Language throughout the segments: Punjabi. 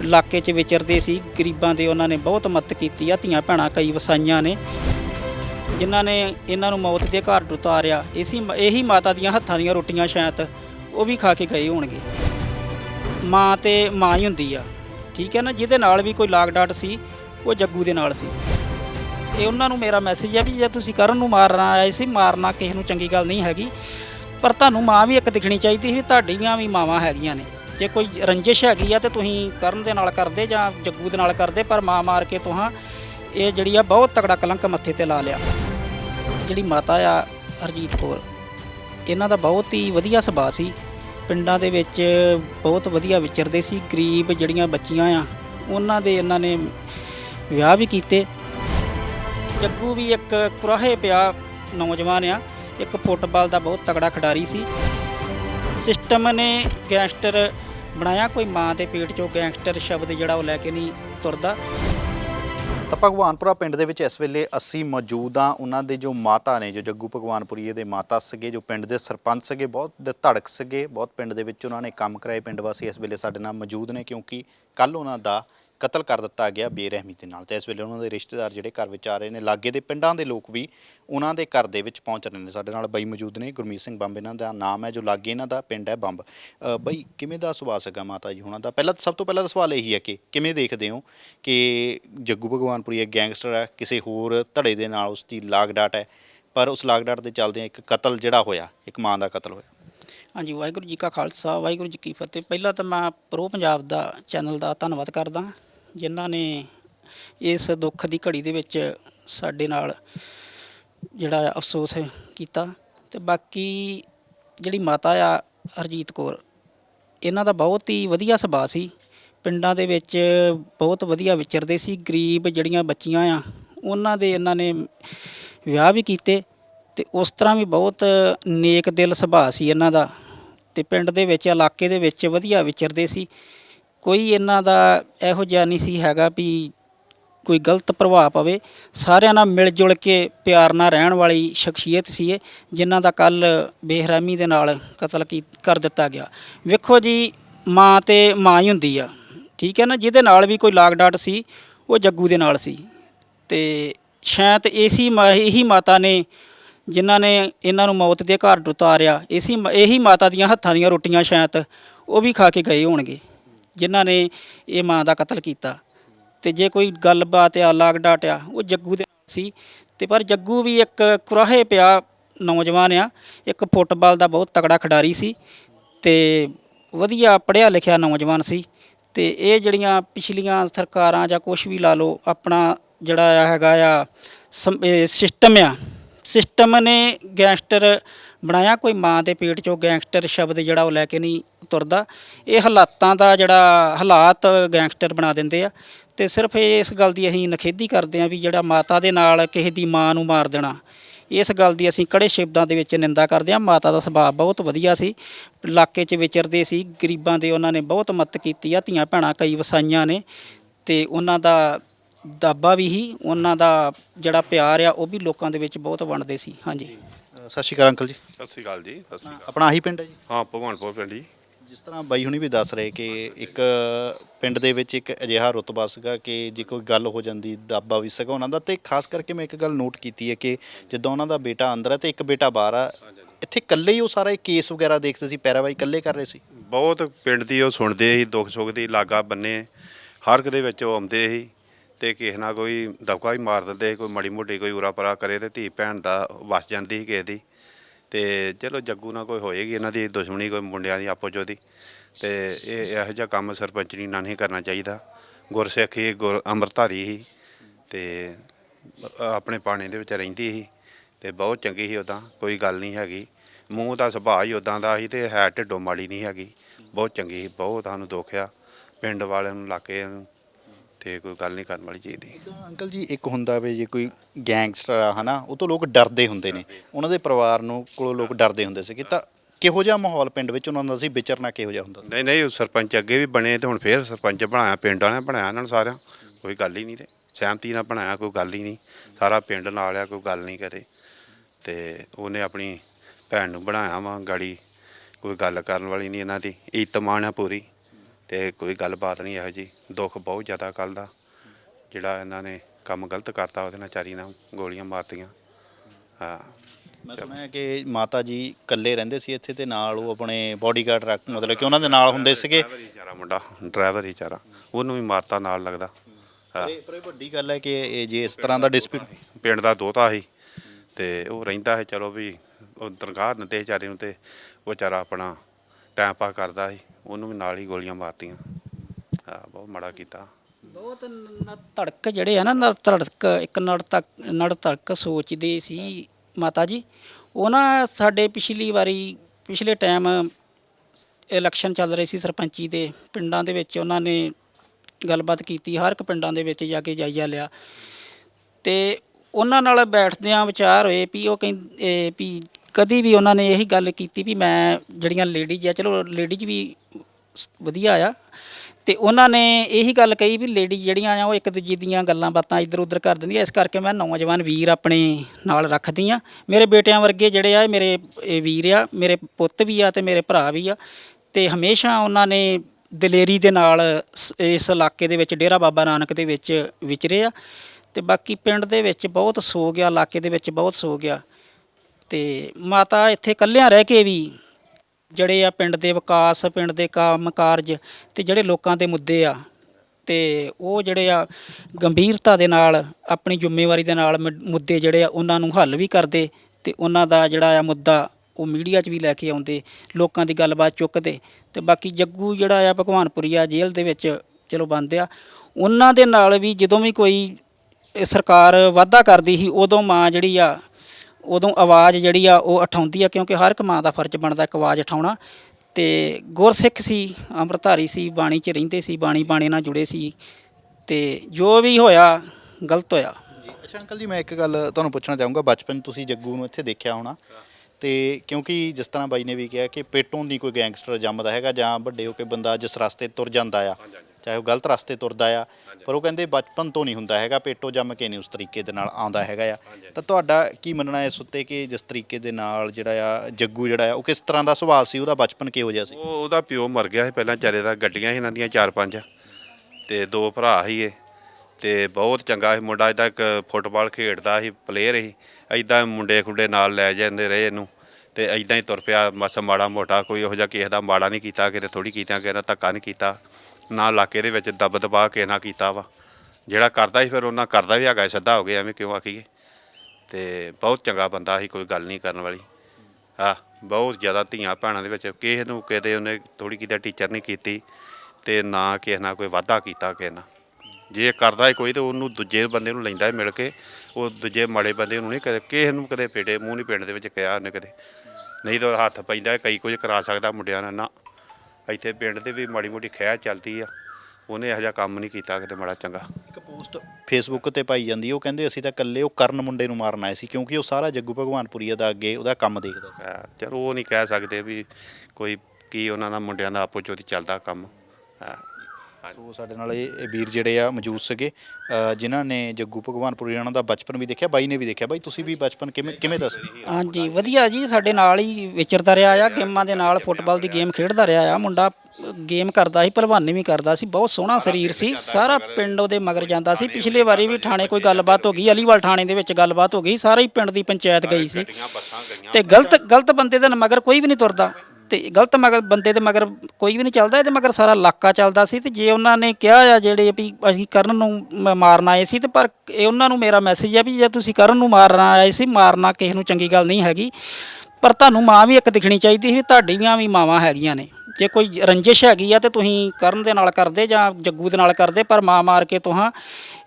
ਇਲਾਕੇ 'ਚ ਵਿਚਰਦੇ ਸੀ। ਗਰੀਬਾਂ ਦੇ ਉਹਨਾਂ ਨੇ ਬਹੁਤ ਮਦਦ ਕੀਤੀ ਆ। ਧੀਆਂ ਭੈਣਾਂ ਕਈ ਵਸਾਈਆਂ ਨੇ, ਜਿਨ੍ਹਾਂ ਨੇ ਇਹਨਾਂ ਨੂੰ ਮੌਤ ਦੇ ਘਾਟ ਉਤਾਰਿਆ। ਇਸੀ ਇਹੀ ਮਾਤਾ ਦੀਆਂ ਹੱਥਾਂ ਦੀਆਂ ਰੋਟੀਆਂ ਸ਼ਾਇਦ ਉਹ ਵੀ ਖਾ ਕੇ ਗਏ ਹੋਣਗੇ। ਮਾਂ ਤੇ ਮਾਂ ਹੀ ਹੁੰਦੀ ਆ। ਠੀਕ ਹੈ ਨਾ? ਜਿਹਦੇ ਨਾਲ ਵੀ ਕੋਈ ਲਾਗ ਡਾਟ ਸੀ, ਉਹ ਜੱਗੂ ਦੇ ਨਾਲ ਸੀ। ਇਹ ਉਹਨਾਂ ਨੂੰ ਮੇਰਾ ਮੈਸੇਜ ਹੈ ਵੀ ਜੇ ਤੁਸੀਂ ਕਰਨ ਨੂੰ ਮਾਰਨਾ ਆਏ ਸੀ ਮਾਰਨਾ ਕਿਸੇ ਨੂੰ ਚੰਗੀ ਗੱਲ ਨਹੀਂ ਹੈਗੀ। ਪਰ ਤੁਹਾਨੂੰ ਮਾਂ ਵੀ ਇੱਕ ਦਿਖਣੀ ਚਾਹੀਦੀ ਸੀ ਵੀ ਤੁਹਾਡੀਆਂ ਵੀ ਮਾਵਾਂ ਹੈਗੀਆਂ ਨੇ। ਜੇ ਕੋਈ ਰੰਜਿਸ਼ ਹੈਗੀ ਆ ਤੇ ਤੁਸੀਂ ਕਰਨ ਦੇ ਨਾਲ ਕਰਦੇ ਜਾਂ ਜੱਗੂ ਦੇ ਨਾਲ ਕਰਦੇ, ਪਰ ਮਾਂ ਮਾਰ ਕੇ ਤੁਹਾਂ ਇਹ ਜਿਹੜੀ ਆ ਬਹੁਤ ਤਕੜਾ ਕਲੰਕ ਮੱਥੇ ਤੇ ਲਾ ਲਿਆ। ਜਿਹੜੀ ਮਾਤਾ ਆ ਹਰਜੀਤ ਕੌਰ, ਇਹਨਾਂ ਦਾ ਬਹੁਤ ਹੀ ਵਧੀਆ ਸੁਭਾਅ ਸੀ। ਪਿੰਡਾਂ ਦੇ ਵਿੱਚ ਬਹੁਤ ਵਧੀਆ ਵਿਚਰਦੇ ਸੀ, ਗਰੀਬ ਜਿਹੜੀਆਂ ਬੱਚੀਆਂ ਆ, ਉਹਨਾਂ ਦੇ ਇਹਨਾਂ ਨੇ ਵਿਆਹ ਵੀ ਕੀਤੇ। ਜੱਗੂ ਵੀ ਇੱਕ ਕੁਰਾਹੇ ਪਿਆ ਨੌਜਵਾਨ ਆ, ਇੱਕ ਫੁੱਟਬਾਲ ਦਾ ਬਹੁਤ ਤਗੜਾ ਖਿਡਾਰੀ ਸੀ। ਸਿਸਟਮ ਨੇ ਗੈਂਗਸਟਰ ਬਣਾਇਆ ਕੋਈ ਮਾਂ ਦੇ ਪੇਟ ਚੋਂ ਗੈਂਗਸਟਰ ਸ਼ਬਦ ਜਿਹੜਾ ਉਹ ਲੈ ਕੇ ਨਹੀਂ ਤੁਰਦਾ? ਤਾਂ ਭਗਵਾਨਪੁਰਾ ਪਿੰਡ ਦੇ ਵਿੱਚ ਇਸ ਵੇਲੇ ਅਸੀਂ ਮੌਜੂਦ ਹਾਂ। ਉਹਨਾਂ ਦੇ ਜੋ ਮਾਤਾ ਨੇ, ਜੋ ਜੱਗੂ ਭਗਵਾਨਪੁਰੀਏ ਦੇ ਮਾਤਾ ਸੀਗੇ, ਜੋ ਪਿੰਡ ਦੇ ਸਰਪੰਚ ਸੀਗੇ, ਬਹੁਤ ਧੜਕ ਸੀਗੇ। ਬਹੁਤ ਪਿੰਡ ਦੇ ਵਿੱਚ ਉਹਨਾਂ ਨੇ ਕੰਮ ਕਰਾਏ। ਪਿੰਡ ਵਾਸੀ ਇਸ ਵੇਲੇ ਸਾਡੇ ਨਾਲ ਮੌਜੂਦ ਨੇ ਕਿਉਂਕਿ ਕੱਲ ਉਹਨਾਂ ਦਾ ਕਤਲ ਕਰ ਦਿੱਤਾ ਗਿਆ ਬੇਰਹਿਮੀ ਦੇ ਨਾਲ ਤੇ ਇਸ ਵੇਲੇ ਉਹਨਾਂ ਦੇ ਰਿਸ਼ਤੇਦਾਰ ਜਿਹੜੇ ਘਰ ਵਿੱਚ ਆ ਰਹੇ ਨੇ ਲਾਗੇ ਦੇ ਪਿੰਡਾਂ ਦੇ ਲੋਕ ਵੀ ਉਹਨਾਂ ਦੇ ਘਰ ਦੇ ਵਿੱਚ ਪਹੁੰਚ ਰਹੇ ਨੇ। ਸਾਡੇ ਨਾਲ ਬਈ ਮੌਜੂਦ ਨੇ ਗੁਰਮੀਤ ਸਿੰਘ ਬੰਬ ਇਹਨਾਂ ਦਾ ਨਾਮ ਹੈ ਜੋ ਲਾਗੇ ਇਹਨਾਂ ਦਾ ਪਿੰਡ ਹੈ ਬੰਬ। ਅ, ਬਾਈ ਕਿਵੇਂ ਦਾ ਸੁਭਾਅ ਸੀਗਾ ਮਾਤਾ ਜੀ ਉਹਨਾਂ ਦਾ? ਪਹਿਲਾਂ ਸਭ ਤੋਂ ਪਹਿਲਾਂ ਤਾਂ ਸਵਾਲ ਇਹੀ ਹੈ ਕਿ ਕਿਵੇਂ ਦੇਖਦੇ ਹੋ ਕਿ ਜੱਗੂ ਭਗਵਾਨਪੁਰੀ ਇੱਕ ਗੈਂਗਸਟਰ ਹੈ ਕਿਸੇ ਹੋਰ ਧੜੇ ਦੇ ਨਾਲ ਉਸ ਦੀ ਲਾਗ ਹੈ ਪਰ ਉਸ ਲਾਗਡਾਟ ਦੇ ਚੱਲਦੇ ਇੱਕ ਕਤਲ ਜਿਹੜਾ ਹੋਇਆ ਇੱਕ ਮਾਂ ਦਾ ਕਤਲ ਹੋਇਆ। ਹਾਂਜੀ ਵਾਹਿਗੁਰੂ ਜੀ ਕਾ ਖਾਲਸਾ ਵਾਹਿਗੁਰੂ ਜੀ ਕੀ ਫਤਿਹ। ਪਹਿਲਾਂ ਤਾਂ ਮੈਂ ਪ੍ਰੋ ਪੰਜਾਬ ਦਾ ਚੈਨਲ ਦਾ ਧੰਨਵਾਦ ਕਰਦਾ। ਜਿਨ੍ਹਾਂ ਨੇ ਇਸ ਦੁੱਖ ਦੀ ਘੜੀ ਦੇ ਵਿੱਚ ਸਾਡੇ ਨਾਲ ਜਿਹੜਾ ਅਫਸੋਸ ਕੀਤਾ ਤੇ ਬਾਕੀ ਜਿਹੜੀ ਮਾਤਾ ਆ, ਹਰਜੀਤ ਕੌਰ, ਇਹਨਾਂ ਦਾ ਬਹੁਤ ਹੀ ਵਧੀਆ ਸੁਭਾਅ ਸੀ। ਪਿੰਡਾਂ ਦੇ ਵਿੱਚ ਬਹੁਤ ਵਧੀਆ ਵਿਚਰਦੇ ਸੀ, ਗਰੀਬ ਜਿਹੜੀਆਂ ਬੱਚੀਆਂ ਆ, ਉਹਨਾਂ ਦੇ ਇਹਨਾਂ ਨੇ ਵਿਆਹ ਵੀ ਕੀਤੇ ਤੇ ਉਸ ਤਰ੍ਹਾਂ ਵੀ ਬਹੁਤ ਨੇਕ ਦਿਲ ਸੁਭਾਅ ਸੀ ਇਹਨਾਂ ਦਾ ਤੇ ਪਿੰਡ ਦੇ ਵਿੱਚ, ਇਲਾਕੇ ਦੇ ਵਿੱਚ ਵਧੀਆ ਵਿਚਰਦੇ ਸੀ। ਕੋਈ ਇਹਨਾਂ ਦਾ ਇਹੋ ਜਿਹਾ ਨਹੀਂ ਸੀ ਹੈਗਾ ਵੀ ਕੋਈ ਗਲਤ ਪ੍ਰਭਾਵ ਪਵੇ। ਸਾਰਿਆਂ ਨਾਲ ਮਿਲ ਜੁਲ ਕੇ ਪਿਆਰ ਨਾਲ ਰਹਿਣ ਵਾਲੀ ਸ਼ਖਸੀਅਤ ਸੀ ਇਹ ਜਿਨ੍ਹਾਂ ਦਾ ਕੱਲ ਬੇਰਹਿਮੀ ਦੇ ਨਾਲ ਕਤਲ ਕੀ, ਕਰ ਦਿੱਤਾ ਗਿਆ। ਵੇਖੋ ਜੀ, ਮਾਂ ਤੇ ਮਾਂ ਹੀ ਹੁੰਦੀ ਆ, ਠੀਕ ਹੈ ਨਾ? ਜਿਹਦੇ ਨਾਲ ਵੀ ਕੋਈ ਲਾਗ ਡਾਟ ਸੀ, ਉਹ ਜੱਗੂ ਦੇ ਨਾਲ ਸੀ। ਤੇ ਸ਼ਾਇਦ ਏਸੀ ਮਾ- ਇਹੀ ਮਾਤਾ ਨੇ, ਜਿਨ੍ਹਾਂ ਨੇ ਇਹਨਾਂ ਨੂੰ ਮੌਤ ਦੇ ਘਾਟ ਉਤਾਰਿਆ ਇਸੀ ਇਹੀ ਮਾਤਾ ਦੀਆਂ ਹੱਥਾਂ ਦੀਆਂ ਰੋਟੀਆਂ ਸ਼ਾਇਦ ਉਹ ਵੀ ਖਾ ਕੇ ਗਏ ਹੋਣਗੇ। ਜਿਨ੍ਹਾਂ ਨੇ ਇਹ ਮਾਂ ਦਾ ਕਤਲ ਕੀਤਾ। ਤੇ ਜੇ ਕੋਈ ਗੱਲਬਾਤ ਆ ਲਾਗ ਡਾਟ ਆ, ਉਹ ਜੱਗੂ ਦੇ ਨਾਲ ਸੀ। ਤੇ ਪਰ ਜੱਗੂ ਵੀ ਇੱਕ ਕੁਰਾਹੇ ਪਿਆ ਨੌਜਵਾਨ ਆ। ਇੱਕ ਫੁੱਟਬਾਲ ਦਾ ਬਹੁਤ ਤਕੜਾ ਖਿਡਾਰੀ ਸੀ ਤੇ ਵਧੀਆ ਪੜ੍ਹਿਆ ਲਿਖਿਆ ਨੌਜਵਾਨ ਸੀ। ਤੇ ਇਹ ਜਿਹੜੀਆਂ ਪਿਛਲੀਆਂ ਸਰਕਾਰਾਂ ਜਾਂ ਕੁਝ ਵੀ ਲਾ ਲਓ, ਆਪਣਾ ਜਿਹੜਾ ਆ ਹੈਗਾ ਆ ਸਿਸਟਮ ਆ। ਸਿਸਟਮ ਨੇ ਗੈਂਗਸਟਰ ਬਣਾਇਆ, ਕੋਈ ਮਾਂ ਦੇ ਪੇਟ ਚੋਂ ਗੈਂਗਸਟਰ ਸ਼ਬਦ ਜਿਹੜਾ ਉਹ ਲੈ ਕੇ ਨਹੀਂ ਤੁਰਦਾ। ਇਹ ਹਾਲਾਤਾਂ ਦਾ ਜਿਹੜਾ ਹਾਲਾਤ ਗੈਂਗਸਟਰ ਬਣਾ ਦਿੰਦੇ ਆ ਤੇ ਸਿਰਫ ਇਸ ਗੱਲ ਦੀ ਅਸੀਂ ਨਖੇਦੀ ਕਰਦੇ ਆ ਵੀ ਜਿਹੜਾ ਮਾਤਾ ਦੇ ਨਾਲ ਕਿਸੇ ਦੀ ਮਾਂ ਨੂੰ ਮਾਰ ਦੇਣਾ, ਇਸ ਗੱਲ ਦੀ ਅਸੀਂ ਕੜੇ ਸ਼ਬਦਾਂ ਦੇ ਵਿੱਚ ਨਿੰਦਾ ਕਰਦੇ ਹਾਂ। ਮਾਤਾ ਦਾ ਸੁਭਾਅ ਬਹੁਤ ਵਧੀਆ ਸੀ, ਇਲਾਕੇ 'ਚ ਵਿਚਰਦੇ ਸੀ, ਗਰੀਬਾਂ ਦੇ ਉਹਨਾਂ ਨੇ ਬਹੁਤ ਮਦਦ ਕੀਤੀ ਆ, ਧੀਆਂ ਭੈਣਾਂ ਕਈ ਵਸਾਈਆਂ ਨੇ ਤੇ ਉਹਨਾਂ ਦਾ ਦਾਬਾ ਵੀ ਹੀ ਉਹਨਾਂ ਦਾ ਜਿਹੜਾ ਪਿਆਰ ਆ ਉਹ ਵੀ ਲੋਕਾਂ ਦੇ ਵਿੱਚ ਬਹੁਤ ਵੰਡਦੇ ਸੀ। ਹਾਂਜੀ। ਸਤਿ ਸ਼੍ਰੀ ਅਕਾਲ ਅੰਕਲ ਜੀ। ਸਤਿ ਸ਼੍ਰੀ ਅਕਾਲ ਜੀ ਸਤਿ ਸ਼੍ਰੀ ਅਕਾਲ। ਆਪਣਾ ਆਹੀ ਪਿੰਡ ਹੈ ਜੀ? ਹਾਂ ਭਗਵਾਨਪੁਰ ਪਿੰਡ ਜੀ। ਜਿਸ ਤਰ੍ਹਾਂ ਬਾਈ ਹੁਣੀ ਵੀ ਦੱਸ ਰਹੇ ਕਿ ਇੱਕ ਪਿੰਡ ਦੇ ਵਿੱਚ ਇੱਕ ਅਜਿਹਾ ਰੁਤਬਾ ਸੀਗਾ ਕਿ ਜੇ ਕੋਈ ਗੱਲ ਹੋ ਜਾਂਦੀ ਦਾਬਾ ਵੀ ਸੀਗਾ ਉਹਨਾਂ ਦਾ। ਤੇ ਖਾਸ ਕਰਕੇ ਮੈਂ ਇੱਕ ਗੱਲ ਨੋਟ ਕੀਤੀ ਹੈ ਕਿ ਜਦੋਂ ਉਹਨਾਂ ਦਾ ਬੇਟਾ ਅੰਦਰ ਹੈ ਤੇ ਇੱਕ ਬੇਟਾ ਬਾਹਰ ਆ ਇੱਥੇ ਇਕੱਲੇ ਹੀ ਉਹ ਸਾਰਾ ਕੇਸ ਵਗੈਰਾ ਦੇਖਦੇ ਸੀ ਪੈਰਾਵਾਈ ਇਕੱਲੇ ਕਰ ਰਹੇ ਸੀ? ਬਹੁਤ ਪਿੰਡ ਦੀ ਉਹ ਸੁਣਦੇ ਸੀ ਦੁੱਖ ਸੁੱਖ ਦੀ ਲਾਗਾ ਬੰਨੇ ਹਰ ਇੱਕ ਦੇ ਵਿੱਚ ਉਹ ਆਉਂਦੇ ਸੀ। ਤੇ ਕਿਸੇ ਨਾਲ ਕੋਈ ਦਬਕਾ ਵੀ ਮਾਰ ਦਿੰਦੇ ਸੀ, ਕੋਈ ਮੜੀ ਮੋਟੀ ਕੋਈ ਉਰਾ ਪਰਾ ਕਰੇ ਤੇ ਧੀ ਭੈਣ ਦਾ ਵਸ ਜਾਂਦੀ ਸੀ ਕਿਸੇ ਦੀ। ਤੇ ਚਲੋ ਜੱਗੂ ਨਾਲ ਕੋਈ ਹੋਏਗੀ ਇਹਨਾਂ ਦੀ ਦੁਸ਼ਮਣੀ ਕੋਈ ਮੁੰਡਿਆਂ ਦੀ ਆਪੋ ਚੋ ਦੀ। ਤੇ ਇਹ ਇਹੋ ਜਿਹਾ ਕੰਮ ਸਰਪੰਚਣੀ ਨਾਲ ਨਹੀਂ ਕਰਨਾ ਚਾਹੀਦਾ। ਗੁਰਸਿੱਖ ਹੀ ਗੁਰ ਅੰਮ੍ਰਿਤਧਾਰੀ ਸੀ ਤੇ ਆਪਣੇ ਪਾਣੀ ਦੇ ਵਿੱਚ ਰਹਿੰਦੀ ਸੀ ਤੇ ਬਹੁਤ ਚੰਗੀ ਸੀ ਉਦਾਂ ਕੋਈ ਗੱਲ ਨਹੀਂ ਹੈਗੀ। ਮੂੰਹ ਦਾ ਸੁਭਾਅ ਹੀ ਉਦਾਂ ਦਾ ਸੀ ਤੇ ਹੈ ਢਿੱਡੋਂ ਮਾੜੀ ਨਹੀਂ ਹੈਗੀ। ਬਹੁਤ ਚੰਗੀ ਸੀ ਬਹੁਤ ਸਾਨੂੰ ਦੁੱਖ ਆ। ਪਿੰਡ ਵਾਲਿਆਂ ਨੂੰ ਇਲਾਕੇ ਨੂੰ ਤੇ ਕੋਈ ਗੱਲ ਨਹੀਂ ਕਰਨ ਵਾਲੀ ਚੀਜ਼ ਦੀ। ਅੰਕਲ ਜੀ ਇੱਕ ਹੁੰਦਾ ਵੀ ਜੇ ਕੋਈ ਗੈਂਗਸਟਰ ਆ ਹਨਾ ਉਹ ਤੋਂ ਲੋਕ ਡਰਦੇ ਹੁੰਦੇ ਨੇ। ਉਹਨਾਂ ਦੇ ਪਰਿਵਾਰ ਨੂੰ ਕੋਲੋਂ ਲੋਕ ਡਰਦੇ ਹੁੰਦੇ ਸੀ ਕਿ ਤਾਂ ਕਿਹੋ ਜਿਹਾ ਮਾਹੌਲ ਪਿੰਡ ਵਿੱਚ ਉਹਨਾਂ ਦਾ ਸੀ? ਵਿਚਰਨਾ ਕਿਹੋ ਜਿਹਾ ਹੁੰਦਾ ਸੀ? ਨਹੀਂ ਨਹੀਂ ਉਹ ਸਰਪੰਚ ਅੱਗੇ ਵੀ ਬਣੇ ਤੇ ਹੁਣ ਫੇਰ ਸਰਪੰਚ ਬਣਾਇਆ ਪਿੰਡ ਵਾਲਿਆਂ ਬਣਾਇਆ ਇਹਨਾਂ ਨੂੰ ਸਾਰਿਆਂ ਕੋਈ ਗੱਲ ਹੀ ਨਹੀਂ ਤੇ। ਸਹਿਮਤੀ ਨਾਲ ਬਣਾਇਆ ਕੋਈ ਗੱਲ ਹੀ ਨਹੀਂ। ਸਾਰਾ ਪਿੰਡ ਨਾਲ ਆ ਕੋਈ ਗੱਲ ਨਹੀਂ ਕਰੇ ਤੇ ਉਹਨੇ ਆਪਣੀ ਭੈਣ ਨੂੰ ਬਣਾਇਆ ਵਾ ਗਾੜੀ। ਕੋਈ ਗੱਲ ਕਰਨ ਵਾਲੀ ਨਹੀਂ ਇਹਨਾਂ ਦੀ। ਇੱਜ਼ਤ ਮਾਣ ਆ ਪੂਰੀ। ਤੇ ਕੋਈ ਗੱਲਬਾਤ ਨਹੀਂ ਇਹੋ ਜੀ ਦੁੱਖ ਬਹੁਤ ਜ਼ਿਆਦਾ ਕੱਲ ਦਾ ਜਿਹੜਾ ਇਹਨਾਂ ਨੇ ਕੰਮ ਗਲਤ ਕਰਤਾ ਉਹਦੇ ਨਾਲ ਚਾਰੀ ਨਾਲ ਗੋਲੀਆਂ ਮਾਰਤੀਆਂ। ਹਾਂ। ਮੈਂ ਸੁਣਿਆ ਕਿ ਮਾਤਾ ਜੀ ਇਕੱਲੇ ਰਹਿੰਦੇ ਸੀ ਇੱਥੇ ਤੇ ਨਾਲ ਉਹ ਆਪਣੇ ਬਾਡੀਗਾਰਡ ਰੱਖ ਮਤਲਬ ਕਿ ਉਹਨਾਂ ਦੇ ਨਾਲ ਹੁੰਦੇ ਸੀਗੇ? ਡਰਾਈਵਰ ਹੀ ਵਿਚਾਰਾ ਮੁੰਡਾ ਡਰਾਈਵਰ ਹੀ ਵਿਚਾਰਾ। ਉਹਨੂੰ ਵੀ ਮਾਰਤਾ ਨਾਲ ਲੱਗਦਾ। ਹਾਂ। ਪਰ ਇਹ- ਪਰ ਇਹ ਵੱਡੀ ਗੱਲ ਹੈ ਕਿ ਇਹ ਜੇ ਇਸ ਤਰ੍ਹਾਂ ਦਾ ਡਿਸਪਿਊਟ ਪਿੰਡ ਦਾ ਦੋਤਾ ਸੀ। ਤੇ ਉਹ ਰਹਿੰਦਾ ਹੈ ਚਲੋ ਵੀ ਉਹ ਤਨਖਾਹ ਦਿੰਦੇ ਸੀ ਵਿਚਾਰੇ ਨੂੰ ਤੇ ਉਹ ਵਿਚਾਰਾ ਆਪਣਾ ਟਾਈਮ ਪਾਸ ਕਰਦਾ ਸੀ। ਉਹਨੂੰ ਵੀ ਨਾਲ ਹੀ ਗੋਲੀਆਂ ਮਾਰਤੀਆਂ। ਹਾਂ, ਬਹੁਤ ਮਾੜਾ ਕੀਤਾ। ਬਹੁਤ ਨ- ਧੜਕ ਜਿਹੜੇ ਆ ਨਾ ਨਰ ਧੜਕ ਇੱਕ ਨੜ ਤੱਕ ਨੜ ਧੜਕ ਸੋਚਦੇ ਸੀ ਮਾਤਾ ਜੀ ਉਹ ਨਾ ਸਾਡੇ ਪਿਛਲੀ ਵਾਰੀ, ਪਿਛਲੇ ਟਾਈਮ ਇਲੈਕਸ਼ਨ ਚੱਲ ਰਹੇ ਸੀ ਸਰਪੰਚੀ ਦੇ ਪਿੰਡਾਂ ਦੇ ਵਿੱਚ। ਉਹਨਾਂ ਨੇ ਗੱਲਬਾਤ ਕੀਤੀ, ਹਰ ਇੱਕ ਪਿੰਡਾਂ ਦੇ ਵਿੱਚ ਜਾ ਕੇ ਜਾਇਜ਼ਾ ਲਿਆ। ਤੇ ਉਹਨਾਂ ਨਾਲ ਬੈਠਦਿਆਂ ਵਿਚਾਰ ਹੋਏ ਵੀ ਉਹ ਕਹਿੰਦੇ ਵੀ ਕਦੀ ਵੀ ਉਹਨਾਂ ਨੇ ਇਹੀ ਗੱਲ ਕੀਤੀ ਵੀ ਮੈਂ ਜਿਹੜੀਆਂ ਲੇਡੀਜ਼ ਆ, ਚਲੋ ਲੇਡੀਜ਼ ਵੀ ਵਧੀਆ ਆ ਤੇ ਉਹਨਾਂ ਨੇ ਇਹੀ ਗੱਲ ਕਹੀ ਵੀ ਲੇਡੀ ਜਿਹੜੀਆਂ ਆ, ਉਹ ਇੱਕ ਦੂਜੀ ਦੀਆਂ ਗੱਲਾਂ ਬਾਤਾਂ ਇੱਧਰ ਉੱਧਰ ਕਰ ਦਿੰਦੀਆਂ। ਇਸ ਕਰਕੇ ਮੈਂ ਨੌਜਵਾਨ ਵੀਰ ਆਪਣੇ ਨਾਲ ਰੱਖਦੀ ਆ ਮੇਰੇ ਬੇਟਿਆਂ ਵਰਗੇ ਜਿਹੜੇ ਆ, ਮੇਰੇ ਇਹ ਵੀਰ ਆ, ਮੇਰੇ ਪੁੱਤ ਵੀ ਆ ਤੇ ਮੇਰੇ ਭਰਾ ਵੀ ਆ ਤੇ ਹਮੇਸ਼ਾ ਉਹਨਾਂ ਨੇ ਦਲੇਰੀ ਦੇ ਨਾਲ ਸ- ਇਸ ਇਲਾਕੇ ਦੇ ਵਿੱਚ, ਡੇਰਾ ਬਾਬਾ ਨਾਨਕ ਦੇ ਵਿੱਚ ਵਿਚਰੇ ਆ ਤੇ ਬਾਕੀ ਪਿੰਡ ਦੇ ਵਿੱਚ ਬਹੁਤ ਸੋ ਗਿਆ ਇਲਾਕੇ ਦੇ ਵਿੱਚ ਬਹੁਤ ਸੋ ਗਿਆ ਤੇ ਮਾਤਾ ਇੱਥੇ ਇਕੱਲਿਆਂ ਰਹਿ ਕੇ ਵੀ ਜਿਹੜੇ ਆ ਪਿੰਡ ਦੇ ਵਿਕਾਸ, ਪਿੰਡ ਦੇ ਕੰਮ ਕਾਰਜ ਤੇ ਜਿਹੜੇ ਲੋਕਾਂ ਦੇ ਮੁੱਦੇ ਆ ਤੇ ਉਹ ਜਿਹੜੇ ਆ ਗੰਭੀਰਤਾ ਦੇ ਨਾਲ, ਆਪਣੀ ਜ਼ਿੰਮੇਵਾਰੀ ਦੇ ਨਾਲ ਮੁ- ਮੁੱਦੇ ਜਿਹੜੇ ਆ ਉਹਨਾਂ ਨੂੰ ਹੱਲ ਵੀ ਕਰਦੇ ਤੇ ਉਹਨਾਂ ਦਾ ਜਿਹੜਾ ਆ ਮੁੱਦਾ ਉਹ ਮੀਡੀਆ 'ਚ ਵੀ ਲੈ ਕੇ ਆਉਂਦੇ, ਲੋਕਾਂ ਦੀ ਗੱਲਬਾਤ ਚੁੱਕਦੇ ਤੇ ਬਾਕੀ ਜੱਗੂ ਜਿਹੜਾ ਆ ਭਗਵਾਨਪੁਰੀਆ ਜੇਲ੍ਹ ਦੇ ਵਿੱਚ ਚਲੋ ਬੰਦ ਆ, ਉਹਨਾਂ ਦੇ ਨਾਲ ਵੀ ਜਦੋਂ ਵੀ ਕੋਈ ਸਰਕਾਰ ਵਾਅਦਾ ਕਰਦੀ ਸੀ, ਉਦੋਂ ਮਾਂ ਜਿਹੜੀ ਆ ਉਦੋਂ ਆਵਾਜ਼ ਜਿਹੜੀ ਆ ਉਹ ਉਠਾਉਂਦੀ ਆ, ਕਿਉਂਕਿ ਹਰ ਇੱਕ ਮਾਂ ਦਾ ਫਰਜ਼ ਬਣਦਾ ਇੱਕ ਆਵਾਜ਼ ਉਠਾਉਣਾ। ਤੇ ਗੁਰਸਿੱਖ ਸੀ, ਅੰਮ੍ਰਿਤਧਾਰੀ ਸੀ, ਬਾਣੀ 'ਚ ਰਹਿੰਦੇ ਸੀ, ਬਾਣੀ ਬਾਣੇ ਨਾਲ ਜੁੜੇ ਸੀ। ਤੇ ਜੋ ਵੀ ਹੋਇਆ, ਗਲਤ ਹੋਇਆ। ਅੱਛਾ ਅੰਕਲ ਜੀ, ਮੈਂ ਇੱਕ ਗੱਲ ਤੁਹਾਨੂੰ ਪੁੱਛਣਾ ਚਾਹੂੰਗਾ। ਬਚਪਨ ਤੁਸੀਂ ਜੱਗੂ ਨੂੰ ਇੱਥੇ ਦੇਖਿਆ ਹੋਣਾ। ਤੇ ਕਿਉਂਕਿ ਜਿਸ ਤਰ੍ਹਾਂ ਬਾਈ ਨੇ ਵੀ ਕਿਹਾ ਕਿ ਪੇਟੋਂ ਦੀ ਕੋਈ ਗੈਂਗਸਟਰ ਜੰਮਦਾ ਹੈਗਾ ਜਾਂ ਵੱਡੇ ਹੋ ਕੇ ਬੰਦਾ ਜਿਸ ਰਸਤੇ ਤੁਰ ਜਾਂਦਾ ਆ। ਚਾਹੇ ਉਹ ਗਲਤ ਰਸਤੇ ਤੁਰਦਾ ਆ ਪਰ ਉਹ ਕਹਿੰਦੇ ਬਚਪਨ ਤੋਂ ਨਹੀਂ ਹੁੰਦਾ ਹੈਗਾ ਪੇਟੋਂ ਜੰਮ ਕੇ ਨਹੀਂ ਉਸ ਤਰੀਕੇ ਦੇ ਨਾਲ ਆਉਂਦਾ ਹੈਗਾ ਆ। ਤਾਂ ਤੁਹਾਡਾ ਕੀ ਮੰਨਣਾ ਇਸ ਉੱਤੇ ਕਿ ਜਿਸ ਤਰੀਕੇ ਦੇ ਨਾਲ ਜਿਹੜਾ ਆ ਜੱਗੂ ਜਿਹੜਾ ਆ ਉਹ ਕਿਸ ਤਰ੍ਹਾਂ ਦਾ ਸੁਭਾਅ ਸੀ ਉਹਦਾ ਬਚਪਨ ਕਿਹੋ ਜਿਹਾ ਸੀ? ਉਹ ਉਹਦਾ ਪਿਓ ਮਰ ਗਿਆ ਸੀ ਪਹਿਲਾਂ ਚਾਰੇ ਦਾ ਗੱਡੀਆਂ ਸੀ ਇਹਨਾਂ ਦੀਆਂ ਚਾਰ ਪੰਜ। ਤੇ ਦੋ ਭਰਾ ਸੀਗੇ। ਤੇ ਬਹੁਤ ਚੰਗਾ ਸੀ ਮੁੰਡਾ ਇਹਦਾ ਇੱਕ ਫੁੱਟਬਾਲ ਖੇਡਦਾ ਸੀ ਪਲੇਅਰ ਸੀ। ਐਦਾਂ ਮੁੰਡੇ ਖੁੰਡੇ ਨਾਲ ਲੈ ਜਾਂਦੇ ਰਹੇ ਇਹਨੂੰ। ਤੇ ਐਦਾਂ ਹੀ ਤੁਰ ਪਿਆ ਮਸ ਮਾੜਾ ਮੋਟਾ ਕੋਈ ਇਹੋ ਜਿਹਾ ਕਿਸੇ ਦਾ ਮਾੜਾ ਨਹੀਂ ਕੀਤਾ ਕਿਤੇ ਥੋੜੀ ਕੀਤਾ ਕਿਸੇ ਨਾਲ ਧੱਕਾ ਨਹੀਂ ਕੀਤਾ। ਨਾ ਇਲਾਕੇ ਦੇ ਵਿੱਚ ਦਬ ਦਬਾ ਕੇ ਨਾ ਕੀਤਾ ਵਾ। ਜਿਹੜਾ ਕਰਦਾ ਸੀ ਫਿਰ ਉਹਨਾਂ ਕਰਦਾ ਵੀ ਹੈਗਾ ਸੀ, ਸਿੱਧਾ ਹੋ ਗਿਆ ਐਵੇਂ ਕਿਉਂ ਆਖੀਏ। ਤੇ ਬਹੁਤ ਚੰਗਾ ਬੰਦਾ ਸੀ ਕੋਈ ਗੱਲ ਨਹੀਂ ਕਰਨ ਵਾਲੀ। ਹਾਂ ਬਹੁਤ ਜ਼ਿਆਦਾ ਧੀਆਂ ਭੈਣਾਂ ਦੇ ਵਿੱਚ ਕਿਸੇ ਨੂੰ ਕਿਤੇ ਉਹਨੇ ਥੋੜੀ ਕਿਤੇ ਟੀਚਰ ਨਹੀਂ ਕੀਤੀ ਤੇ ਨਾ ਕਿਸੇ ਨਾਲ ਕੋਈ ਵਾਅਦਾ ਕੀਤਾ ਕਿਸੇ ਨਾਲ। ਜੇ ਕਰਦਾ ਹੈ ਕੋਈ ਤੇ ਉਹਨੂੰ ਦੂਜੇ ਬੰਦੇ ਨੂੰ ਲੈਂਦਾ ਹੈ ਮਿਲ ਕੇ ਉਹ ਦੂਜੇ ਮਾੜੇ ਬੰਦੇ ਨੂੰ ਨਹੀਂ ਕਦੇ ਕਿਸੇ ਨੂੰ ਕਦੇ ਪੇੜੇ ਮੂੰਹ ਨਹੀਂ ਪਿੰਡ ਦੇ ਵਿੱਚ ਕਿਹਾ ਉਹਨੇ ਕਦੇ। ਨਹੀਂ ਤਾਂ ਹੱਥ ਪੈਂਦਾ ਹੈ, ਕਈ ਕੁਝ ਕਰਾ ਸਕਦਾ ਮੁੰਡਿਆਂ ਨਾਲ ਨਾ। ਇੱਥੇ ਪਿੰਡ ਦੇ ਵੀ ਮਾੜੀ ਮੋਟੀ ਖਹਿ ਚੱਲਦੀ ਆ। ਉਹਨੇ ਇਹੋ ਜਿਹਾ ਕੰਮ ਨਹੀਂ ਕੀਤਾ ਕਿਤੇ ਮਾੜਾ ਚੰਗਾ। ਇੱਕ ਪੋਸਟ ਫੇਸਬੁੱਕ ਤੇ ਪਾਈ ਜਾਂਦੀ ਉਹ ਕਹਿੰਦੇ ਅਸੀਂ ਤਾਂ ਇਕੱਲੇ ਉਹ ਕਰਨ ਮੁੰਡੇ ਨੂੰ ਮਾਰਨ ਆਏ ਸੀ ਕਿਉਂਕਿ ਉਹ ਸਾਰਾ ਜੱਗੂ ਭਗਵਾਨਪੁਰੀਆ ਦਾ ਅੱਗੇ ਉਹਦਾ ਕੰਮ ਦੇਖਦਾ ਸੀ। ਹਾਂ, ਚਲੋ ਉਹ ਨਹੀਂ ਕਹਿ ਸਕਦੇ ਵੀ ਕੋਈ ਕੀ ਉਹਨਾਂ ਦਾ ਮੁੰਡਿਆਂ ਦਾ ਆਪੋ ਚੋਦੀ ਚੱਲਦਾ ਕੰਮ। ਹਾਂ ਸੋ ਸਾਡੇ ਨਾਲ ਇਹ ਇਹ ਵੀਰ ਜਿਹੜੇ ਆ ਮੌਜੂਦ ਸੀਗੇ ਅ, ਜਿਨ੍ਹਾਂ ਨੇ ਜੱਗੂ ਭਗਵਾਨਪੁਰੀ ਉਹਨਾਂ ਦਾ ਬਚਪਨ ਵੀ ਦੇਖਿਆ ਬਾਈ ਨੇ ਵੀ ਦੇਖਿਆ। ਬਾਈ ਤੁਸੀਂ ਵੀ ਬਚਪਨ ਕਿਵੇਂ ਕਿਵੇਂ ਦੱਸ ਹਾਂਜੀ ਵਧੀਆ ਜੀ ਸਾਡੇ ਨਾਲ ਹੀ ਵਿਚਰਦਾ ਰਿਹਾ ਆ ਗੇਮਾਂ ਦੇ ਨਾਲ ਫੁੱਟਬਾਲ ਦੀ ਗੇਮ ਖੇਡਦਾ ਰਿਹਾ ਆ। ਮੁੰਡਾ ਗੇਮ ਕਰਦਾ ਸੀ ਭਲਵਾਨੀ ਵੀ ਕਰਦਾ ਸੀ ਬਹੁਤ ਸੋਹਣਾ ਸਰੀਰ ਸੀ ਸਾਰਾ ਪਿੰਡ ਉਹਦੇ ਮਗਰ ਜਾਂਦਾ ਸੀ। ਪਿਛਲੇ ਵਾਰੀ ਵੀ ਥਾਣੇ ਕੋਈ ਗੱਲਬਾਤ ਹੋ ਗਈ ਅਲੀਵਾਲ ਥਾਣੇ ਦੇ ਵਿੱਚ ਗੱਲਬਾਤ ਹੋ ਗਈ ਸਾਰਾ ਹੀ ਪਿੰਡ ਦੀ ਪੰਚਾਇਤ ਗਈ ਸੀ। ਤੇ ਗਲਤ ਗਲਤ ਬੰਦੇ ਦੇ ਮਗਰ ਕੋਈ ਵੀ ਨਹੀਂ ਤੁਰਦਾ। ਤੇ ਗਲਤ ਮਗਰ ਬੰਦੇ ਦੇ ਮਗਰ ਕੋਈ ਵੀ ਨਹੀਂ ਚੱਲਦਾ, ਇਹਦੇ ਮਗਰ ਸਾਰਾ ਇਲਾਕਾ ਚੱਲਦਾ ਸੀ ਤੇ ਜੇ ਉਹਨਾਂ ਨੇ ਕਿਹਾ ਆ ਜਿਹੜੇ ਵੀ ਅਸੀਂ ਕਰਨ ਨੂੰ ਮ- ਮਾਰਨ ਆਏ ਸੀ ਤੇ ਪਰ ਇਹ ਉਹਨਾਂ ਨੂੰ ਮੇਰਾ ਮੈਸੇਜ ਆ ਵੀ ਜੇ ਤੁਸੀਂ ਕਰਨ ਨੂੰ ਮਾਰਨਾ ਆਏ ਸੀ, ਮਾਰਨਾ ਕਿਸੇ ਨੂੰ ਚੰਗੀ ਗੱਲ ਨਹੀਂ ਹੈਗੀ। ਪਰ ਤੁਹਾਨੂੰ ਮਾਂ ਵੀ ਇੱਕ ਦਿਖਣੀ ਚਾਹੀਦੀ ਸੀ ਵੀ ਤੁਹਾਡੀਆਂ ਵੀ ਮਾਵਾਂ ਹੈਗੀਆਂ ਨੇ। ਜੇ ਕੋਈ ਰੰਜਿਸ਼ ਹੈਗੀ ਆ ਤੇ ਤੁਸੀਂ ਕਰਨ ਦੇ ਨਾਲ ਕਰਦੇ ਜਾਂ ਜੱਗੂ ਦੇ ਨਾਲ ਕਰਦੇ, ਪਰ ਮਾਂ ਮਾਰ ਕੇ ਤੁਹਾਂ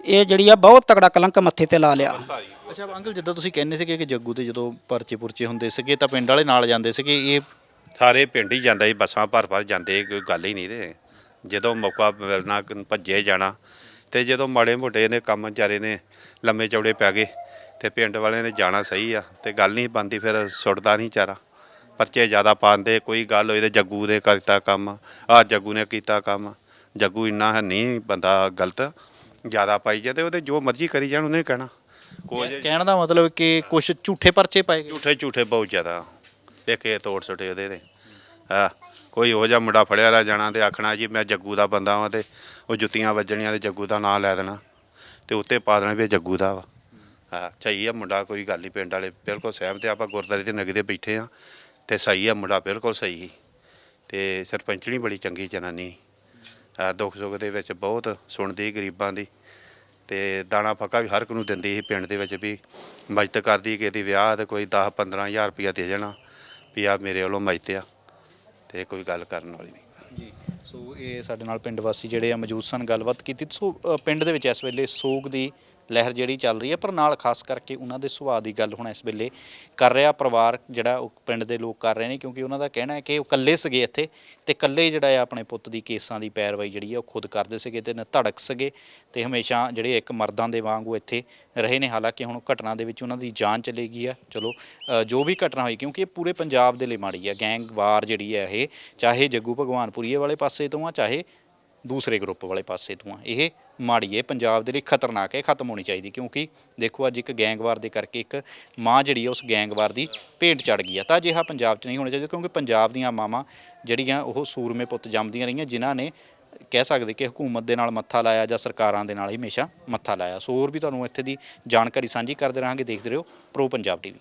ਇਹ ਜਿਹੜੀ ਆ ਬਹੁਤ ਤਕੜਾ ਕਲੰਕ ਮੱਥੇ ਤੇ ਲਾ ਲਿਆ। ਅੱਛਾ, ਅੰਕਲ ਜਿੱਦਾਂ ਤੁਸੀਂ ਕਹਿੰਦੇ ਸੀਗੇ ਕਿ ਜੱਗੂ ਤੇ ਜਦੋਂ ਪਰਚੇ ਪੁਰਚੇ ਹੁੰਦੇ ਸੀਗੇ ਤਾਂ ਪਿੰਡ ਵਾਲੇ ਨਾਲ ਜਾਂਦੇ ਸੀਗੇ, ਇਹ ਸਾਰੇ ਪਿੰਡ ਹੀ ਜਾਂਦਾ ਸੀ ਬੱਸਾਂ ਭਰ ਭਰ ਜਾਂਦੇ ਕੋਈ ਗੱਲ ਹੀ ਨਹੀਂ ਤੇ। ਜਦੋਂ ਮੌਕਾ ਮਿਲਣਾ ਭੱਜੇ ਜਾਣਾ ਤੇ ਜਦੋਂ ਮਾੜੇ ਮੋਟੇ ਨੇ ਕੰਮ ਵਿਚਾਰੇ ਨੇ ਲੰਮੇ ਚੌੜੇ ਪੈ ਗਏ ਤੇ ਪਿੰਡ ਵਾਲਿਆਂ ਨੇ ਜਾਣਾ ਸਹੀ ਆ ਤੇ ਗੱਲ ਨਹੀਂ ਬੰਦੀ ਫਿਰ ਸੁੱਟਦਾ ਨਹੀਂ ਚਾਰਾ ਪਰਚੇ ਜ਼ਿਆਦਾ ਪਾਉਂਦੇ ਕੋਈ ਗੱਲ ਹੋਈ ਤੇ ਜੱਗੂ ਨੇ ਕਰਤਾ ਕੰਮ ਆ ਜੱਗੂ ਨੇ ਕੀਤਾ ਕੰਮ। ਜੱਗੂ ਇੰਨਾ ਹੈ ਨਹੀਂ ਬੰਦਾ ਗਲਤ ਜ਼ਿਆਦਾ ਪਾਈ ਜਾਂਦੇ ਉਹਦੇ ਜੋ ਮਰਜ਼ੀ ਕਰੀ ਜਾਣ ਉਹਨੇ ਕਹਿਣਾ। ਕੋਈ ਕਹਿਣ ਦਾ ਮਤਲਬ ਕਿ ਕੁਝ ਝੂਠੇ ਪਰਚੇ ਪਾਏ ਗਏ? ਝੂਠੇ ਝੂਠੇ ਬਹੁਤ ਜ਼ਿਆਦਾ। ਦੇਖੇ ਤੋੜ ਸੁੱਟੇ ਉਹਦੇ ਤੇ। ਹਾਂ ਕੋਈ ਉਹ ਜਿਹਾ ਮੁੰਡਾ ਫੜਿਆ ਲੈ ਜਾਣਾ ਤੇ ਆਖਣਾ ਜੀ ਮੈਂ ਜੱਗੂ ਦਾ ਬੰਦਾ ਵਾਂ ਤੇ ਉਹ ਜੁੱਤੀਆਂ ਵੱਜਣੀਆਂ ਤੇ ਜੱਗੂ ਦਾ ਨਾਂ ਲੈ ਦੇਣਾ ਤੇ ਉੱਤੇ ਪਾ ਦੇਣਾ ਵੀ ਇਹ ਜੱਗੂ ਦਾ ਵਾ। ਹਾਂ ਸਹੀ ਆ ਮੁੰਡਾ, ਕੋਈ ਗੱਲ ਨਹੀਂ ਪਿੰਡ ਵਾਲੇ ਬਿਲਕੁਲ ਸਹਿਮਤ ਆ, ਆਪਾਂ ਗੁਰਦਾਰੇ ਦੇ ਨਗਦੇ ਬੈਠੇ ਆ ਤੇ ਸਹੀ ਆ ਮੁੰਡਾ, ਬਿਲਕੁਲ ਸਹੀ। ਸੀ ਤੇ ਸਰਪੰਚਣੀ ਬੜੀ ਚੰਗੀ ਜਨਾਨੀ। ਆ ਦੁੱਖ ਸੁੱਖ ਦੇ ਵਿੱਚ ਬਹੁਤ ਸੁਣਦੀ ਗਰੀਬਾਂ ਦੀ ਤੇ ਦਾਣਾ ਫੱਕਾ ਵੀ ਹਰ ਇੱਕ ਨੂੰ ਦਿੰਦੀ ਸੀ ਪਿੰਡ ਦੇ ਵਿੱਚ ਵੀ ਮਦਦ ਕਰਦੀ ਕਿ ਇਹਦੀ ਵਿਆਹ ਤੇ ਕੋਈ 10 15000 ਰੁਪਇਆ ਦੇ ਜਾਣਾ। ਵੀ ਆ ਮੇਰੇ ਵੱਲੋਂ ਮਦਦ ਆ ਤੇ ਕੋਈ ਗੱਲ ਕਰਨ ਵਾਲੀ ਨਹੀਂ। ਜੀ ਸੋ ਇਹ ਸਾਡੇ ਨਾਲ ਪਿੰਡ ਵਾਸੀ ਜਿਹੜੇ ਆ ਮੌਜੂਦ ਸਨ ਗੱਲਬਾਤ ਕੀਤੀ। ਸੋ ਅ, ਪਿੰਡ ਦੇ ਵਿੱਚ ਇਸ ਵੇਲੇ ਸੋਗ ਦੀ ਲਹਿਰ ਜਿਹੜੀ ਚੱਲ ਰਹੀ ਹੈ, ਪਰ ਨਾਲ ਖਾਸ ਕਰਕੇ ਉਹਨਾਂ ਦੇ ਸੁਭਾਅ ਦੀ ਗੱਲ ਹੁਣ ਇਸ ਵੇਲੇ ਕਰ ਰਿਹਾ ਪਰਿਵਾਰ, ਜਿਹੜਾ ਉਹ ਪਿੰਡ ਦੇ ਲੋਕ ਕਰ ਰਹੇ ਨੇ, ਕਿਉਂਕਿ ਉਹਨਾਂ ਦਾ ਕਹਿਣਾ ਹੈ ਕਿ ਉਹ ਇਕੱਲੇ ਸੀਗੇ ਇੱਥੇ ਤੇ ਇਕੱਲੇ ਜਿਹੜਾ ਹੈ ਆਪਣੇ ਪੁੱਤ ਦੀ ਕੇਸਾਂ ਦੀ ਪੈਰਵਾਈ ਜਿਹੜੀ ਹੈ ਉਹ ਖੁਦ ਕਰਦੇ ਸੀਗੇ ਤੇ ਨ ਧੜਕ ਸੀਗੇ ਤੇ ਹਮੇਸ਼ਾ ਜਿਹੜੇ ਇੱਕ ਮਰਦਾਂ ਦੇ ਵਾਂਗ ਉਹ ਇੱਥੇ ਰਹੇ ਨੇ। ਹਾਲਾਂਕਿ ਹੁਣ ਘਟਨਾ ਦੇ ਵਿੱਚ ਉਹਨਾਂ ਦੀ ਜਾਨ ਚਲੀ ਗਈ ਆ। ਚਲੋ ਜੋ ਵੀ ਘਟਨਾ ਹੋਈ, ਕਿਉਂਕਿ ਇਹ ਪੂਰੇ ਪੰਜਾਬ ਦੇ ਲਈ ਮਾੜੀ ਹੈ ਗੈਂਗਵਾਰ ਜਿਹੜੀ ਹੈ ਇਹ, ਚਾਹੇ ਜੱਗੂ ਭਗਵਾਨਪੁਰੀਏ ਵਾਲੇ ਪਾਸੇ ਤੋਂ ਆ, ਚਾਹੇ ਦੂਸਰੇ ਗਰੁੱਪ ਵਾਲੇ ਪਾਸੇ ਤੋਂ ਆ, ਇਹ ਮਾੜੀ ਹੈ ਪੰਜਾਬ ਦੇ ਲਈ ਖਤਰਨਾਕ ਹੈ ਖਤਮ ਹੋਣੀ ਚਾਹੀਦੀ ਕਿਉਂਕਿ ਦੇਖੋ ਅੱਜ ਇੱਕ ਗੈਂਗਵਾਰ ਦੇ ਕਰਕੇ ਇੱਕ ਮਾਂ ਜਿਹੜੀ ਹੈ ਉਸ ਗੈਂਗਵਾਰ ਦੀ ਭੇਟ ਚੜ ਗਈ ਆ। ਤਾਂ ਅਜਿਹਾ ਪੰਜਾਬ 'ਚ ਨਹੀਂ ਹੋਣਾ ਚਾਹੀਦਾ ਕਿਉਂਕਿ ਪੰਜਾਬ ਦੀਆਂ ਮਾਵਾਂ ਜਿਹੜੀਆਂ ਉਹ ਸੂਰਮੇ ਪੁੱਤ ਜੰਮਦੀਆਂ ਰਹੀਆਂ ਜਿਨ੍ਹਾਂ ਨੇ ਕਹਿ ਸਕਦੇ ਕਿ ਹਕੂਮਤ ਦੇ ਨਾਲ ਮੱਥਾ ਲਾਇਆ ਜਾਂ ਸਰਕਾਰਾਂ ਦੇ ਨਾਲ ਹੀ ਹਮੇਸ਼ਾ ਮੱਥਾ ਲਾਇਆ। ਸੋ ਹੋਰ ਵੀ ਤੁਹਾਨੂੰ ਇੱਥੇ ਦੀ ਜਾਣਕਾਰੀ ਸਾਂਝੀ ਕਰਦੇ ਰਹਾਂਗੇ, ਦੇਖਦੇ ਰਹੋ ਪ੍ਰੋ ਪੰਜਾਬ ਟੀਵੀ।